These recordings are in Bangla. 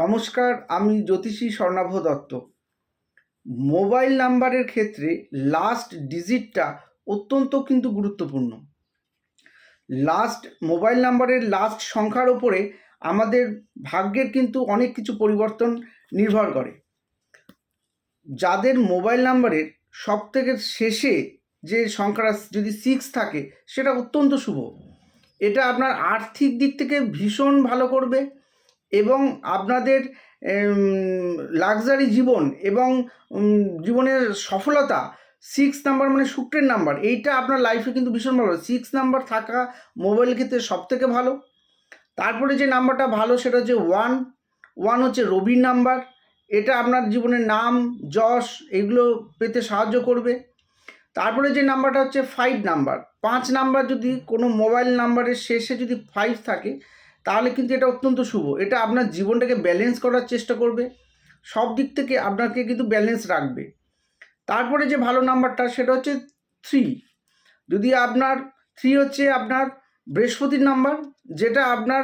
নমস্কার, আমি জ্যোতিষী স্বর্ণাভ দত্ত। মোবাইল নাম্বারের ক্ষেত্রে লাস্ট ডিজিটটা অত্যন্ত কিন্তু গুরুত্বপূর্ণ। লাস্ট মোবাইল নাম্বারের লাস্ট সংখ্যার ওপরে আমাদের ভাগ্যের কিন্তু অনেক কিছু পরিবর্তন নির্ভর করে। যাদের মোবাইল নাম্বারের সব থেকে শেষে যে সংখ্যাটা যদি সিক্স থাকে, সেটা অত্যন্ত শুভ। এটা আপনার আর্থিক দিক থেকে ভীষণ ভালো করবে। এবং আপনাদের লাক্সারি জীবন এবং জীবনের সফলতা সিক্স নাম্বার মানে শুক্রের নাম্বার এইটা আপনার লাইফে কিন্তু ভীষণ ভালো। সিক্স নাম্বার থাকা মোবাইল ক্ষেত্রে সব থেকে ভালো। তারপরে যে নাম্বারটা ভালো সেটা হচ্ছে ওয়ান ওয়ান হচ্ছে রবির নাম্বার এটা আপনার জীবনের নাম, যশ, এগুলো পেতে সাহায্য করবে। তারপরে যে নাম্বারটা হচ্ছে ফাইভ নাম্বার পাঁচ নাম্বার যদি কোনো মোবাইল নাম্বারের শেষে যদি ফাইভ থাকে তাহলে কিন্তু এটা অত্যন্ত শুভ। এটা আপনার জীবনটাকে ব্যালেন্স করার চেষ্টা করবে। সব দিক থেকে আপনাকে কিন্তু ব্যালেন্স রাখবে। তারপরে যে ভালো নাম্বারটা সেটা হচ্ছে থ্রি যদি আপনার থ্রি হচ্ছে আপনার বৃহস্পতির নাম্বার যেটা আপনার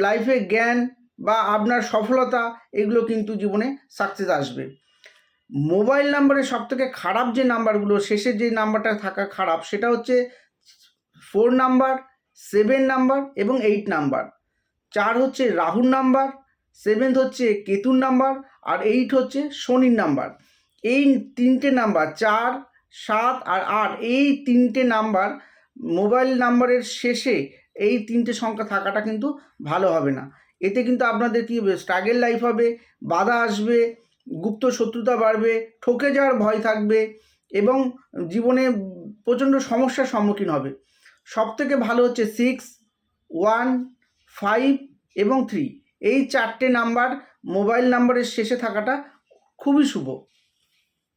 লাইফে জ্ঞান বা আপনার সফলতা, এগুলো কিন্তু জীবনে সাকসেস আসবে। মোবাইল নাম্বারের সব থেকে খারাপ যে নাম্বারগুলো শেষে যে নাম্বারটা থাকা খারাপ, সেটা হচ্ছে ফোর নাম্বার সেভেন নাম্বার এবং এইট নাম্বার চার হচ্ছে রাহুর নাম্বার সেভেন্থ হচ্ছে কেতুর নাম্বার আর এইট হচ্ছে শনির নাম্বার এই তিনটে নাম্বার চার, সাত আর আট, এই তিনটে নাম্বার মোবাইল নাম্বারের শেষে এই তিনটে সংখ্যা থাকাটা কিন্তু ভালো হবে না। এতে কিন্তু আপনাদের কী হবে? স্ট্রাগেল লাইফ হবে, বাধা আসবে, গুপ্ত শত্রুতা বাড়বে, ঠকে যাওয়ার ভয় থাকবে এবং জীবনে প্রচণ্ড সমস্যার সম্মুখীন হবে। সব থেকে ভালো হচ্ছে সিক্স ওয়ান ফাইভ এবং থ্রি। এই চারটে নাম্বার মোবাইল নাম্বারের শেষে থাকাটা খুবই শুভ।